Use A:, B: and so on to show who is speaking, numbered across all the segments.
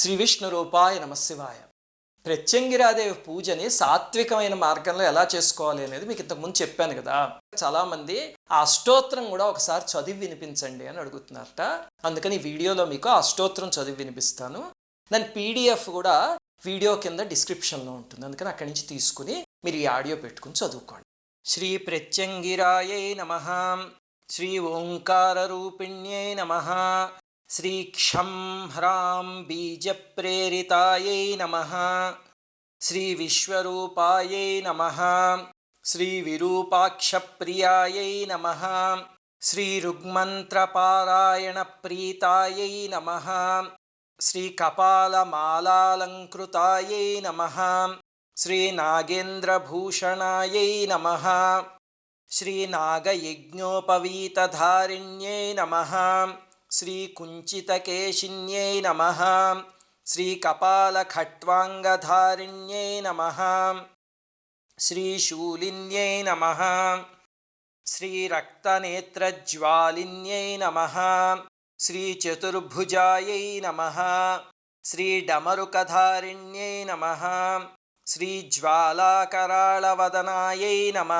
A: శ్రీ విష్ణు రూపాయ నమశివాయ ప్రత్యంగిరాదేవి పూజని సాత్వికమైన మార్గంలో ఎలా చేసుకోవాలి అనేది మీకు ఇంతకుముందు చెప్పాను కదా. చాలామంది ఆ అష్టోత్తరం కూడా ఒకసారి చదివి వినిపించండి అని అడుగుతున్నారట. అందుకని ఈ వీడియోలో మీకు ఆ అష్టోత్తరం చదివి వినిపిస్తాను. దాని పీడిఎఫ్ కూడా వీడియో కింద డిస్క్రిప్షన్లో ఉంటుంది. అందుకని అక్కడి నుంచి తీసుకుని మీరు ఈ ఆడియో పెట్టుకుని చదువుకోండి. శ్రీ ప్రత్యంగిరాయై నమ. శ్రీ ఓంకార రూపిణ్యే నమ. श्रीक्षं ह्रां बीजप्रेरितायै नमः श्रीविश्वरूपायै नमः श्रीविरूपाक्षप्रियायै नमः श्रीरुग्मन्त्रपारायणप्रीतायै नमः श्रीकपालमालालङ्कृतायै नमः श्रीनागेन्द्रभूषणायै नमः श्रीनागयज्ञोपवीतधारिण्यै नमः। శ్రీకుంచితకేశిన్యై నమ శ్రీకపాలఖట్వాంగధారిణ్యై నమ శ్రీశూలిన్యై నమ శ్రీరక్తనేత్రజ్వాలిన్యై నమ శ్రీచతుర్భుజాయై నమ శ్రీడమరుకధారిణ్యై నమ శ్రీజ్వాలాకరాళవదనాయై నమ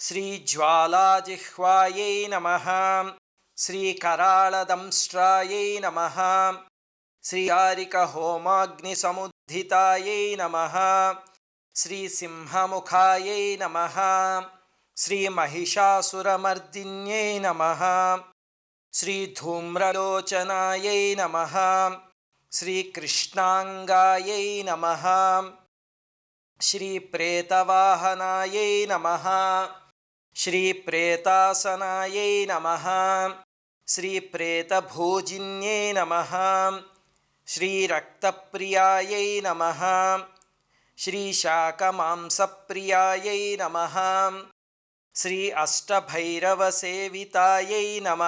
A: శ్రీజ్వాలాజిహ్వాయై నమ श्रीकरालदंष्ट्राय नमः। श्रीयारिकहोमाग्निसमुद्धितायै नमः। श्रीसिंहमुखायै नमः। श्रीमहिषासुरमर्दिन्यै नमः। श्रीधूम्रलोचनायै नमः। श्रीकृष्णाङ्गायै नमः। श्रीप्रेतवाहनायै नमः। श्रीप्रेतासनायै नमः। సింహముఖాయై నమ శ్రీ మహిషాసురమర్దిన్యై నమ శ్రీ నమ శ్రీ నమ శ్రీ ప్రేతవాహనాయై నమ శ్రీ ప్రేతాసనాయై నమ శ్రీ ప్రేతభోజిన్యై నమ శ్రీ రక్తప్రియాయై నమ శ్రీ శాకమాంసప్రియాయై అష్టభైరవసేవితాయై నమ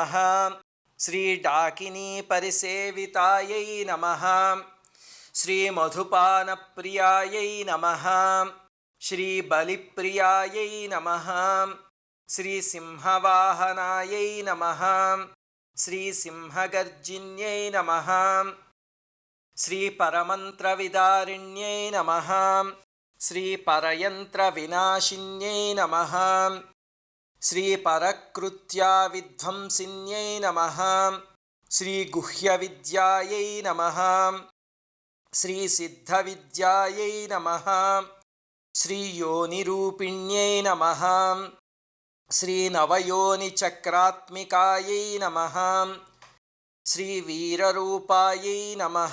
A: శ్రీ నమ శ్రీ నమ శ్రీ నమ శ్రీ నమ శ్రీసింహగర్జిన్యై నమ. శ్రీపరమంత్రవిదారిణ్యై నమ. శ్రీపరయంత్రవినాశిన్యై నమ. శ్రీ పరకృత్యా విధ్వంసిన్యై నమ. శ్రీ నమ. శ్రీ సిద్ధవిద్యాయై నమ. శ్రీ యోనిరూపిణ్యై నమ. శ్రీ నవయోనిచక్రాత్మికాయై నమ. శ్రీ వీరరూపాయై నమ.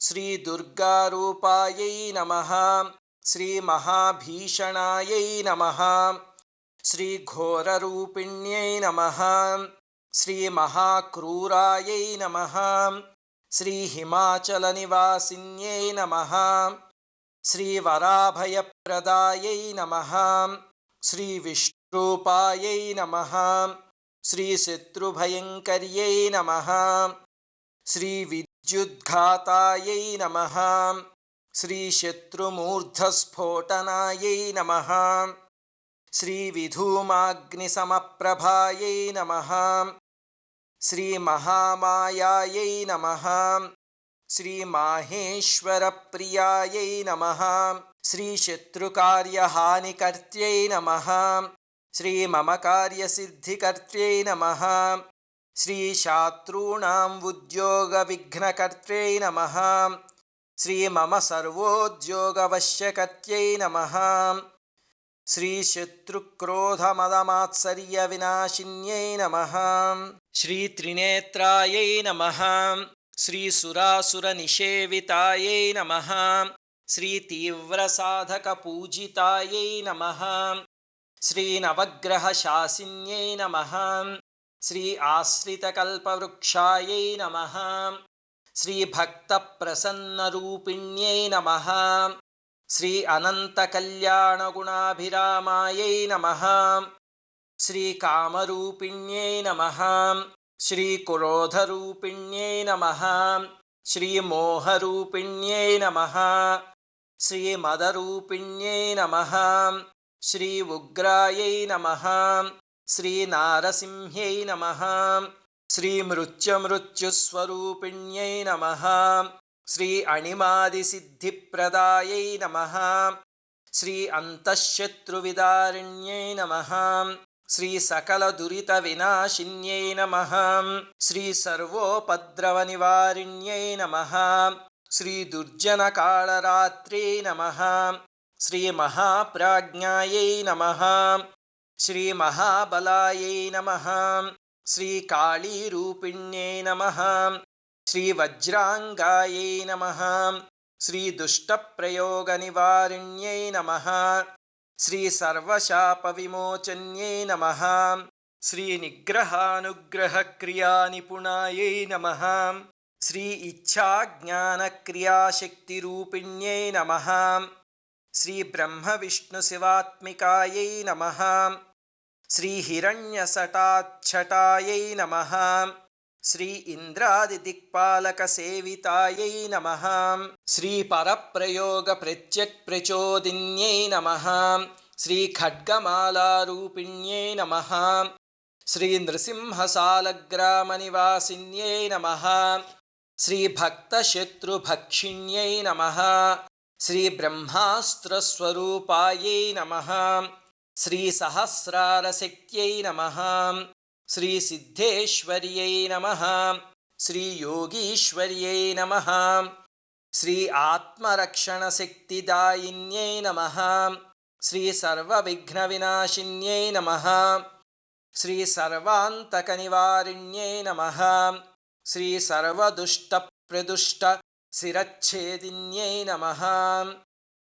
A: శ్రీ దుర్గారూపాయై నమ. శ్రీ మహాభీషణాయై నమ. శ్రీ ఘోరరూపిణ్యై श्रीविष्णुपायै नमः। श्रीशत्रुभयङ्कर्यै नमः। श्रीविद्युद्घातायै नमः। श्रीशत्रुमूर्धस्फोटनायै नमः। श्रीविधूमाग्निसमप्रभायै नमः। श्रीमहामायायै नमः। श्रीमाहेश्वरप्रियायै नमः। శ్రీశత్రుకార్యహానికర్త్యై నమ శ్రీ విద్యుద్ఘాతాయై నమ శ్రీ శత్రుమూర్ధస్ఫోటనాయై నమ శ్రీమమ సర్వోద్యోగవశ్యకర్త్యై నమ శ్రీ नमः। నమ శ్రీ श्रीसुरासुरनिषेवितायै నమ శ్రీ శత్రుకార్యహానికర్త్యై నమ శ్రీ నమ శ్రీ శాత్రూణాం ఉద్యోగవిఘ్నకర్త్యై నమ శ్రీ మమ నమ శ్రీ శత్రుక్రోధమదమాత్సర్య వినాశిన్యై నమ శ్రీ నమ శ్రీ ఆశ్రితకల్పవృక్షాయై నమ నమ శ్రీ నమ కామరూపిణ్యై నమ శ్రీ నమ శ్రీమోహరూపిణ్యై నమ శ్రీ మదరూపిణ్యై నమ శ్రీ ఉగ్రాయై నమ శ్రీ నారసింహ్యై నమ శ్రీమృత్యుమృత్యుస్వరూపిణ్యై నమ శ్రీ అణిమాదిసిద్ధిప్రదాయై నమ శ్రీ అంతఃశత్రువిదారిణ్యై నమ శ్రీ సకల దురిత వినాశిన్యై నమ శ్రీ సర్వోపద్రవ నివారిణ్యై నమ శ్రీ దుర్జన కాళరాత్రే నమ. శ్రీ మహాప్రాజ్ఞాయై నమ. శ్రీ మహాబలాయై నమ. శ్రీ కాళీరూపిణ్యై నమ. శ్రీ వజ్రాంగాయై నమ. శ్రీ దుష్టప్రయోగ నివారిణ్యై నమ. శ్రీ సర్వశాప విమోచన్యై నమ. శ్రీ నిగ్రహానుగ్రహ క్రియా నిపుణాయై నమ. శ్రీ ఇచ్ఛా జ్ఞాన క్రియాశక్తి రూపిణ్యై నమ శ్రీ బ్రహ్మ విష్ణు శివాత్మికాయై నమ శ్రీ హిరణ్యసటాఛటాయై నమ శ్రీ ఇంద్రాదిదిక్పాలక సేవితాయై నమ శ్రీ పరప్రయోగ ప్రత్యక్ ప్రచోదిన్యై నమ శ్రీ ఖడ్గమాలారూపిణ్యై నమ శ్రీ నృసింహసాలగ్రామనివాసిన్యై నమ శ్రీభక్తశత్రుభక్షిణ్యై నమ. శ్రీబ్రహ్మాస్త్రస్వరూపాయై నమ. శ్రీసహస్రారశక్త్యై నమ. శ్రీసిద్ధేశ్వర్యై నమ. శ్రీయోగీశ్వర్యై నమ. శ్రీ ఆత్మరక్షణశక్తిదాయిన్యై నమ. శ్రీసర్వవిఘ్నవినాశిన్యై నమ. శ్రీసర్వాంతకనివారిణ్యై నమ. శ్రీ సర్వదుష్ట ప్రదుష్ట శిరచ్ఛేదిన్యై నమ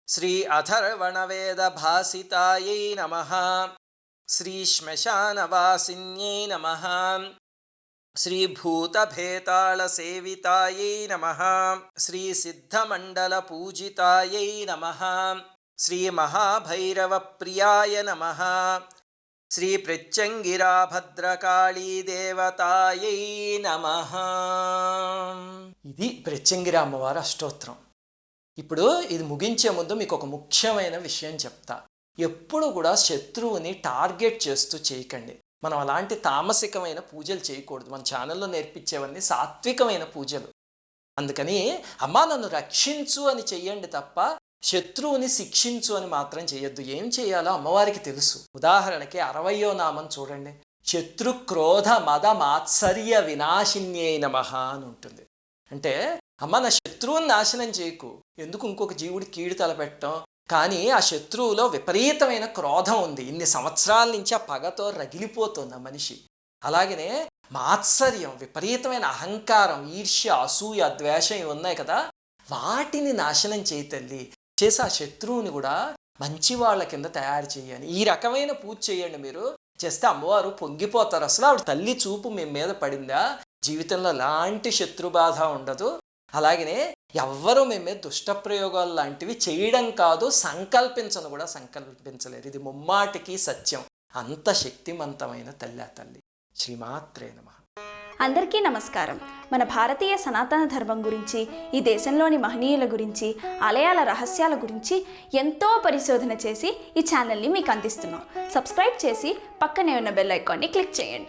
A: శ్రీ అథర్వణవేద అథర్వణవేదభాసితాయై నమ శ్రీ శ్మశానవాసిన్యై నమ శ్రీ భూతభేతాళ సేవితాయై నమ శ్రీ సిద్ధమండల పూజితాయై నమ శ్రీ మహాభైరవ ప్రియాయ నమ శ్రీ ప్రత్యంగిరాభద్రకాళీ దేవతాయై నమ ఇది ప్రత్యంగిరా అమ్మవారి అష్టోత్తరం. ఇప్పుడు ఇది ముగించే ముందు మీకు ఒక ముఖ్యమైన విషయం చెప్తా. ఎప్పుడు కూడా శత్రువుని టార్గెట్ చేస్తూ చేయకండి. మనం అలాంటి తామసికమైన పూజలు చేయకూడదు. మన ఛానల్లో నేర్పించేవన్నీ సాత్వికమైన పూజలు. అందుకని అమ్మా నన్ను రక్షించు అని చెయ్యండి తప్ప శత్రువుని శిక్షించు అని మాత్రం చేయొద్దు. ఏం చేయాలో అమ్మవారికి తెలుసు. ఉదాహరణకి అరవయో నామం చూడండి. శత్రు క్రోధ మద మాత్సర్య వినాశిన్యై నమః అని ఉంటుంది. అంటే అమ్మ నా శత్రువుని నాశనం చేయకు. ఎందుకు ఇంకొక జీవుడి కీడు తలపెట్టడం కానీ ఆ శత్రువులో విపరీతమైన క్రోధం ఉంది. ఇన్ని సంవత్సరాల నుంచి ఆ పగతో రగిలిపోతుంది ఆ మనిషి. అలాగనే మాత్సర్యం విపరీతమైన అహంకారం ఈర్ష్య అసూయ ద్వేషం ఉన్నాయి కదా. వాటిని నాశనం చేయి తల్లి. చేసి ఆ శత్రువుని కూడా మంచి వాళ్ళ కింద తయారు చేయాలి. ఈ రకమైన పూజ చేయండి మీరు. చేస్తే అమ్మవారు పొంగిపోతారు. అసలు ఆవిడ తల్లి చూపు మీ మీద పడిందా? జీవితంలో ఎలాంటి శత్రుబాధ ఉండదు. అలాగనే ఎవ్వరూ మేమే మీద దుష్ట ప్రయోగాలు లాంటివి చేయడం కాదు సంకల్పించను కూడా సంకల్పించలేరు ఇది ముమ్మాటికి సత్యం. అంత శక్తిమంతమైన తల్లి ఆ తల్లి. శ్రీమాత్రే నమ.
B: అందరికీ నమస్కారం. మన భారతీయ సనాతన ధర్మం గురించి ఈ దేశంలోని మహనీయుల గురించి ఆలయాల రహస్యాల గురించి ఎంతో పరిశోధన చేసి ఈ ఛానల్ని మీకు అందిస్తున్నాం. సబ్స్క్రైబ్ చేసి పక్కనే ఉన్న బెల్ ఐకాన్ని క్లిక్ చేయండి.